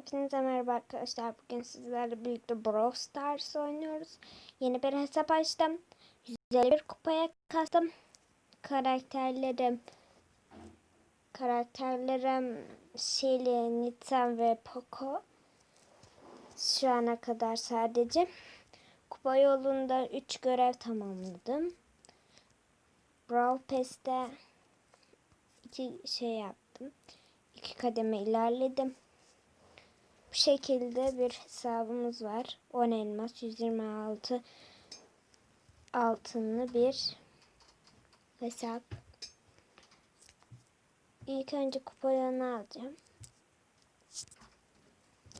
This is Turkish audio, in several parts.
Hepinize merhaba arkadaşlar. Bugün sizlerle birlikte Brawl Stars oynuyoruz. Yeni bir hesap açtım. 151 kupaya kastım. Karakterlerim karakterlerim Shelly, Nita ve Poco. Şu ana kadar sadece. Kupa yolunda 3 görev tamamladım. Brawl Pass'te 2 şey yaptım. 2 kademe ilerledim. Şekilde bir hesabımız var. 10 elmas, 126 altınlı bir hesap. İlk önce kupalarını alacağım.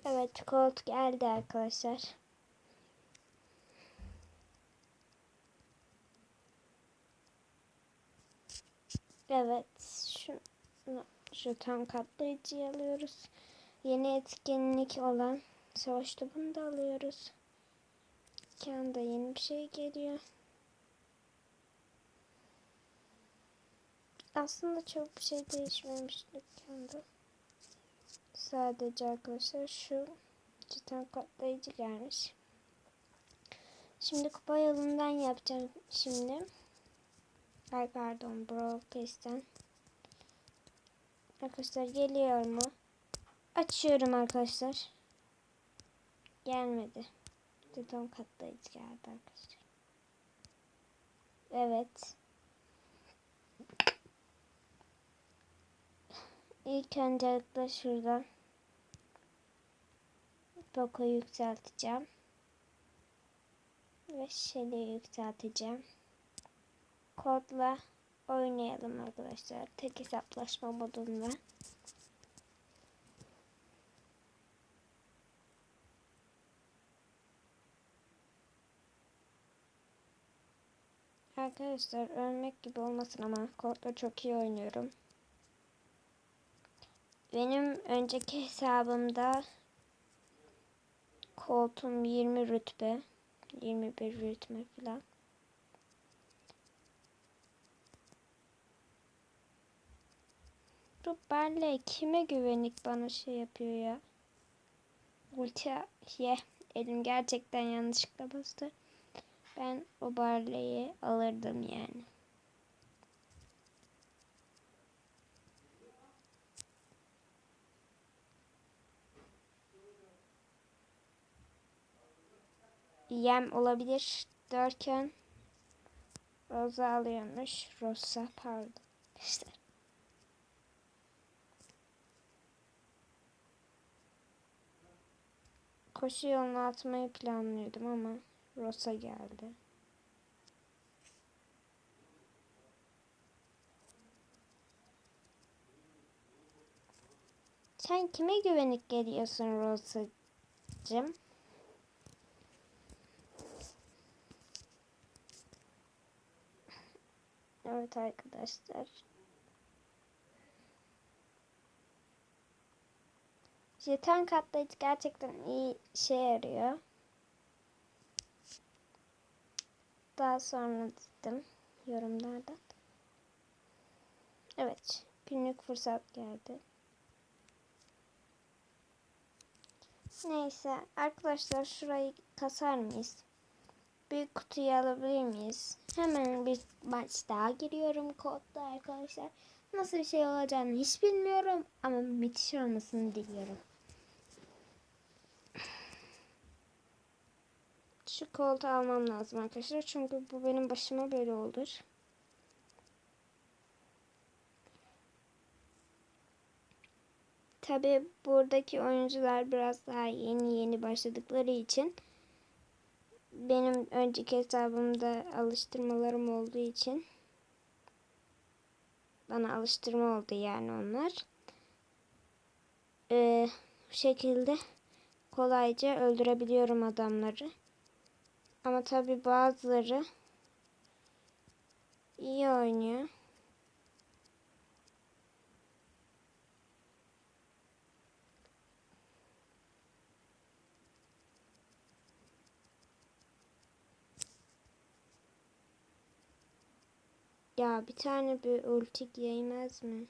Evet, Colt geldi arkadaşlar. Evet, şu, şu tam katlayıcıyı alıyoruz. Yeni etkinlik olan savaş topunu da alıyoruz. Dükkanda yeni bir şey geliyor. Aslında çok bir şey değişmemiş dükkanda. Sadece arkadaşlar şu cidden katlayıcı gelmiş. Şimdi kupa yolundan yapacağım şimdi. Ay pardon Brawl Pass'ten. Arkadaşlar geliyor mu? Açıyorum arkadaşlar. Gelmedi. Dedem katlayıcı geldi arkadaşlar. Evet. İlk öncelikle şuradan Poco yükselteceğim. Ve Shelly'i yükselteceğim. Kodla oynayalım arkadaşlar. Tek hesaplaşma modunda. Arkadaşlar ölmek gibi olmasın ama kodla çok iyi oynuyorum. Benim önceki hesabımda koltuğum 20 rütbe. 21 rütbe falan. Bu Barley kime güvenlik bana şey yapıyor ya. Ulti ye. Elim gerçekten yanlışlıkla bastı. Ben o Barley'i alırdım yani. Yem olabilir derken Rosa alıyormuş. Rosa pardon. İşte. Koşu yoluna atmayı planlıyordum ama Rosa geldi. Sen kime güvenip geliyorsun Rosa'cığım? Evet arkadaşlar. Jeton katlayıcı gerçekten iyi işe yarıyor. Daha sonra dedim yorumlarda. Evet. Günlük fırsat geldi. Neyse. Arkadaşlar şurayı kasar mıyız? Büyük kutuyu alabilir miyiz? Hemen bir maç daha giriyorum kodda arkadaşlar. Nasıl bir şey olacağını hiç bilmiyorum. Ama müthiş olmasını diliyorum. Şu koltuğu almam lazım arkadaşlar. Çünkü bu benim başıma böyle olur. Tabi buradaki oyuncular biraz daha yeni yeni başladıkları için benim önceki hesabımda alıştırmalarım olduğu için bana alıştırma oldu yani onlar. Ee, bu şekilde kolayca öldürebiliyorum adamları. Ama tabi bazıları iyi oynuyor. Ya bir tane bir ulti yemez mi?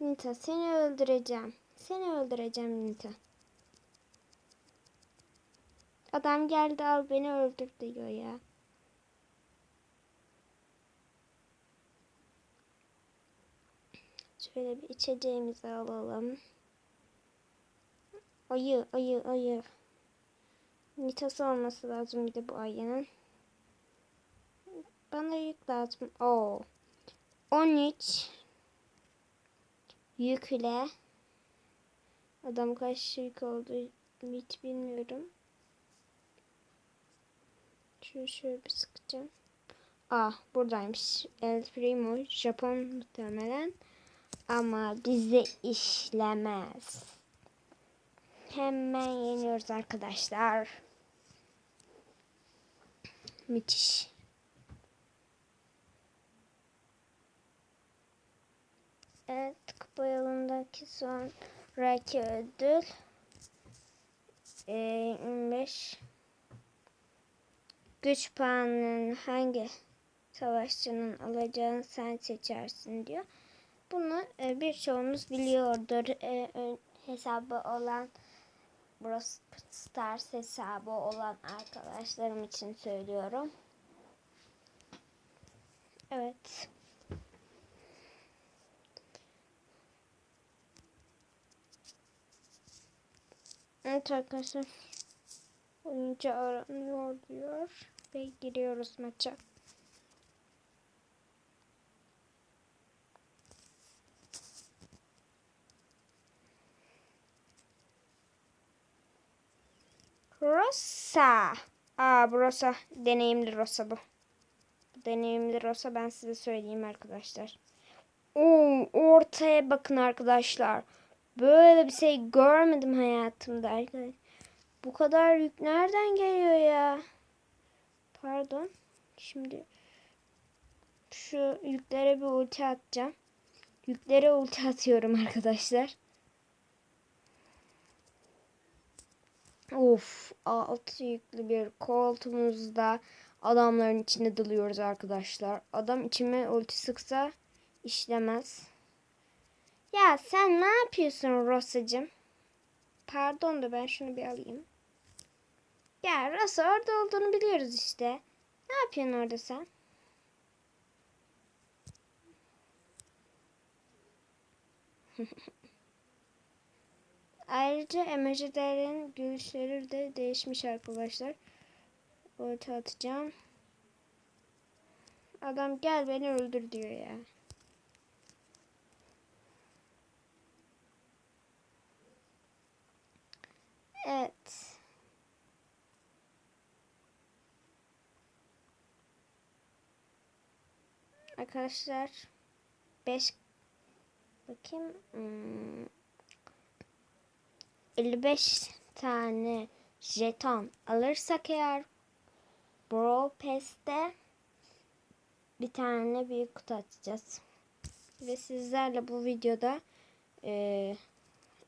Nita seni öldüreceğim. Seni öldüreceğim Nita. Adam geldi al beni öldür diyor ya. Şöyle bir içeceğimizi alalım. Ayı, ayı, ayı. Nitası olması lazım bir de bu ayının. Bana yük lazım. Oo. 13 yükle. Adam kaç yük oldu hiç bilmiyorum. Şöyle şöyle bir sıkacağım. Ah buradaymış. El Primo Japon muhtemelen. Ama bize işlemez. Hemen yeniyoruz arkadaşlar. Müthiş. Evet, kupa yolundaki sonraki ödül ee, 25 güç puanının hangi savaşçının alacağını sen seçersin diyor. Bunu e, birçoğunuz biliyordur. E, ön hesabı olan Brawl Stars hesabı olan arkadaşlarım için söylüyorum. Evet. Evet arkadaşlar. Oyuncu aranıyor diyor. Ve giriyoruz maça. Rosa. Aa bu Rosa. Deneyimli Rosa bu. Deneyimli Rosa ben size söyleyeyim arkadaşlar. Oo, ortaya bakın arkadaşlar. Böyle bir şey görmedim hayatımda arkadaşlar. Bu kadar yük nereden geliyor ya? Pardon. Şimdi şu yüklere bir ulti atacağım. Yüklere ulti atıyorum arkadaşlar. Of altı yüklü bir koltuğumuzda adamların içine dalıyoruz arkadaşlar. Adam içime ulti sıksa işlemez. Ya sen ne yapıyorsun Rosa'cığım? Pardon da ben şunu bir alayım. Ya Rosa orada olduğunu biliyoruz işte. Ne yapıyorsun orada sen? Ayrıca emojilerin gülüşleri de değişmiş arkadaşlar. Ulti atacağım. Adam gel beni öldür diyor ya. Evet. Arkadaşlar 5 bakayım hmm, 55 tane jeton alırsak eğer Brawl Pass'te bir tane büyük kutu açacağız. Ve sizlerle bu videoda e,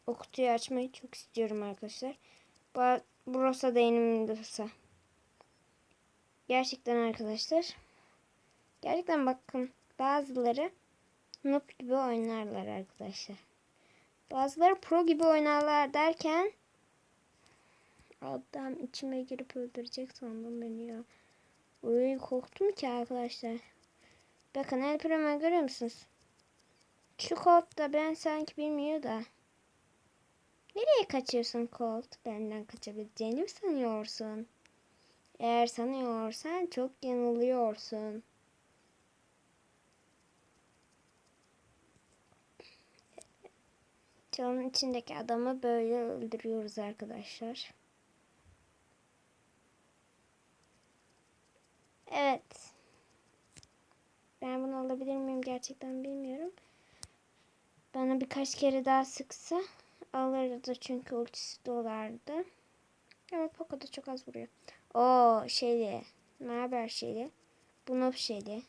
o kutuyu açmayı çok istiyorum arkadaşlar. Bu, burası da elimdeyse. Gerçekten arkadaşlar. Gerçekten bakın bazıları noob gibi oynarlar arkadaşlar. Bazıları pro gibi oynarlar derken adam içime girip öldürecek sandım beni ya. Öyle korktum ki arkadaşlar. Bakın El Primo görüyor musunuz? Şu Colt ben sanki bilmiyor da. Nereye kaçıyorsun Colt? Benden kaçabileceğini mi sanıyorsun? Eğer sanıyorsan çok yanılıyorsun. Çalının içindeki adamı böyle öldürüyoruz arkadaşlar. Evet. Ben bunu alabilir miyim gerçekten bilmiyorum. Bana birkaç kere daha sıksa alırdı çünkü ultisi dolardı. Ama Poco da çok az vuruyor. O şeyli. Ne haber şeyli? Bu noob şeyli.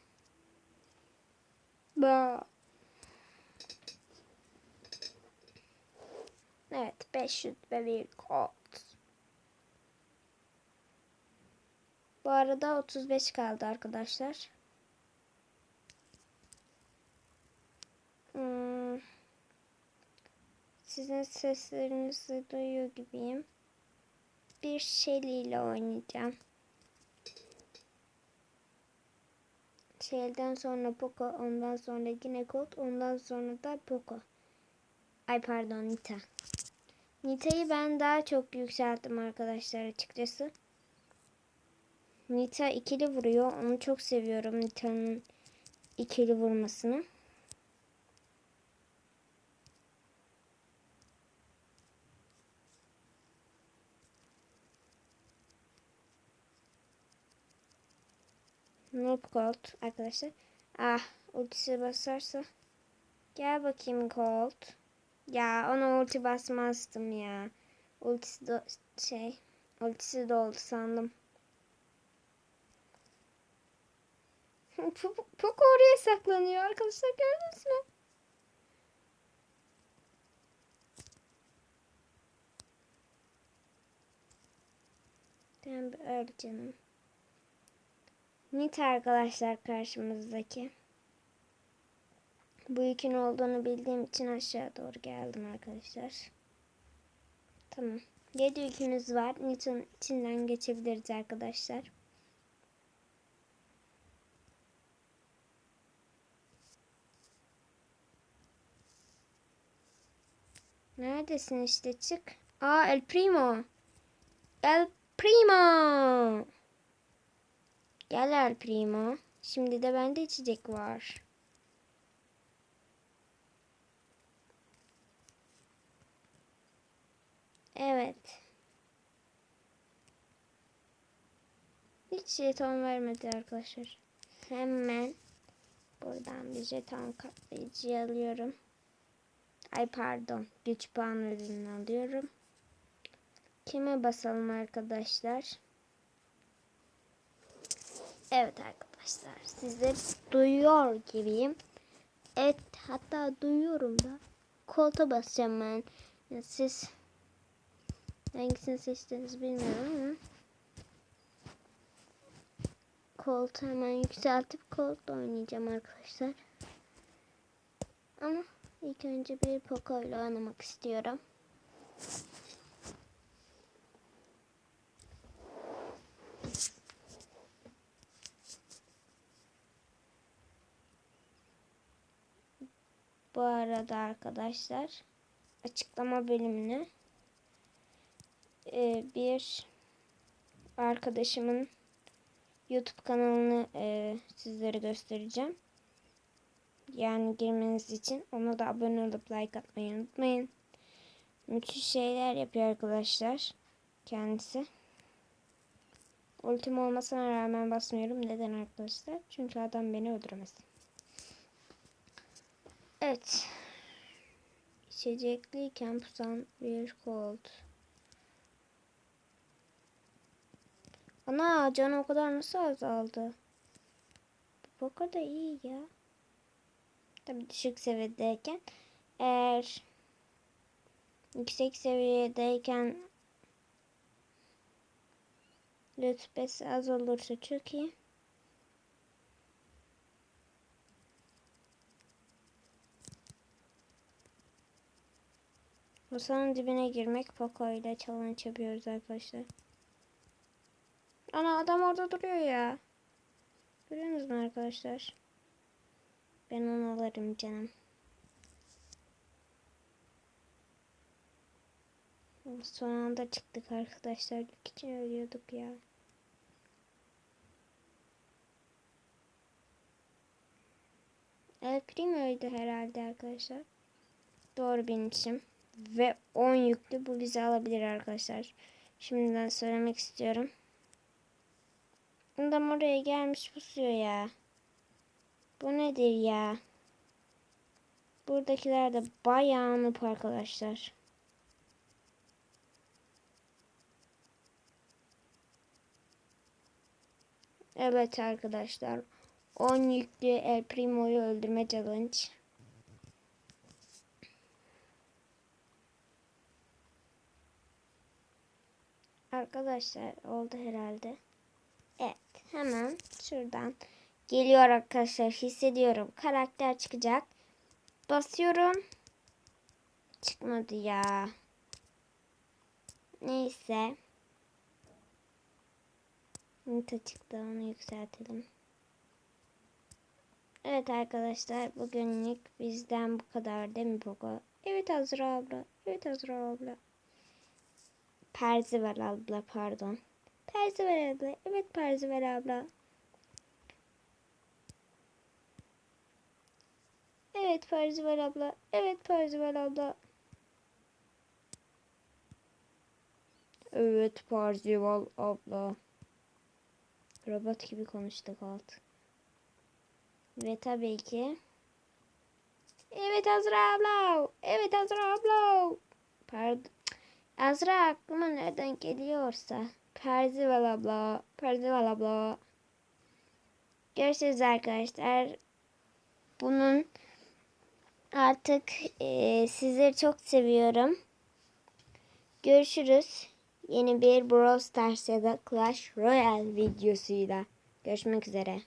Evet 500 ve bir kod. Bu arada 35 kaldı arkadaşlar. sizin seslerinizi duyuyor gibiyim. Bir ile oynayacağım. Shelly'den sonra Poco, ondan sonra yine Colt, ondan sonra da Poco. Ay pardon Nita. Nita'yı ben daha çok yükselttim arkadaşlar açıkçası. Nita ikili vuruyor. Onu çok seviyorum Nita'nın ikili vurmasını. Noob Colt arkadaşlar. Ah ultisi basarsa. Gel bakayım Colt. Ya ona ulti basmazdım ya. Ultisi de şey. Ultisi doldu sandım. Poco oraya saklanıyor arkadaşlar gördünüz mü? Tamam öl canım. Nita arkadaşlar karşımızdaki. Bu yükün olduğunu bildiğim için aşağı doğru geldim arkadaşlar. Tamam. 7 yükümüz var. Nita'nın içinden geçebiliriz arkadaşlar. Neredesin işte çık. Aa El Primo. El Primo. Gel El Primo. Şimdi de bende içecek var. Evet. Hiç jeton vermedi arkadaşlar. Hemen buradan bir jeton katlayıcı alıyorum. Ay pardon. Güç puan ödülünü alıyorum. Kime basalım arkadaşlar? Evet arkadaşlar. Sizleri duyuyor gibiyim. Evet hatta duyuyorum da. Kolta basacağım ben. Siz hangisini seçtiniz bilmiyorum ama. Koltu hemen yükseltip kolta oynayacağım arkadaşlar. Ama ilk önce bir Poco ile oynamak istiyorum. Bu arada arkadaşlar açıklama bölümüne e, bir arkadaşımın YouTube kanalını e, sizlere göstereceğim. Yani girmeniz için ona da abone olup like atmayı unutmayın. Müthiş şeyler yapıyor arkadaşlar kendisi. Ultim olmasına rağmen basmıyorum. Neden arkadaşlar? Çünkü adam beni öldüremez. Evet. İçecekliyken pusan bir cold. Ana can o kadar nasıl azaldı? Bu kadar iyi ya. Tabi düşük seviyedeyken. Eğer yüksek seviyedeyken rütbesi az olursa çok iyi. Masanın dibine girmek Poco ile challenge yapıyoruz arkadaşlar. Ana adam orada duruyor ya. Görüyorsunuz mu arkadaşlar? Ben onu alırım canım. Son anda çıktık arkadaşlar. için ölüyorduk ya. El Primo'ydu herhalde arkadaşlar. Doğru bilmişim. Ve 10 yüklü bu bizi alabilir arkadaşlar. Şimdiden söylemek istiyorum. Adam oraya gelmiş pusuyor ya. Bu nedir ya? Buradakiler de bayağı noob arkadaşlar. Evet arkadaşlar. 10 yüklü El Primo'yu öldürme challenge. Arkadaşlar oldu herhalde. Evet hemen şuradan geliyor arkadaşlar hissediyorum. Karakter çıkacak. Basıyorum. Çıkmadı ya. Neyse. Nita çıktı onu yükseltelim. Evet arkadaşlar bugünlük bizden bu kadar değil mi Poco? Evet Azra abla. Evet Azra abla. Perzival abla pardon. Perzival abla. Evet Perzival abla. Evet Perzival abla. Evet Perzival abla. Evet Perzival abla. Robot gibi konuştuk alt. Ve tabii ki Evet Azra abla. Evet Azra abla. Pardon. Azra aklıma nereden geliyorsa. Perzival abla. Perzival abla. Görüşürüz arkadaşlar. Bunun artık e, sizleri çok seviyorum. Görüşürüz. Yeni bir Brawl Stars ya da Clash Royale videosuyla. Görüşmek üzere.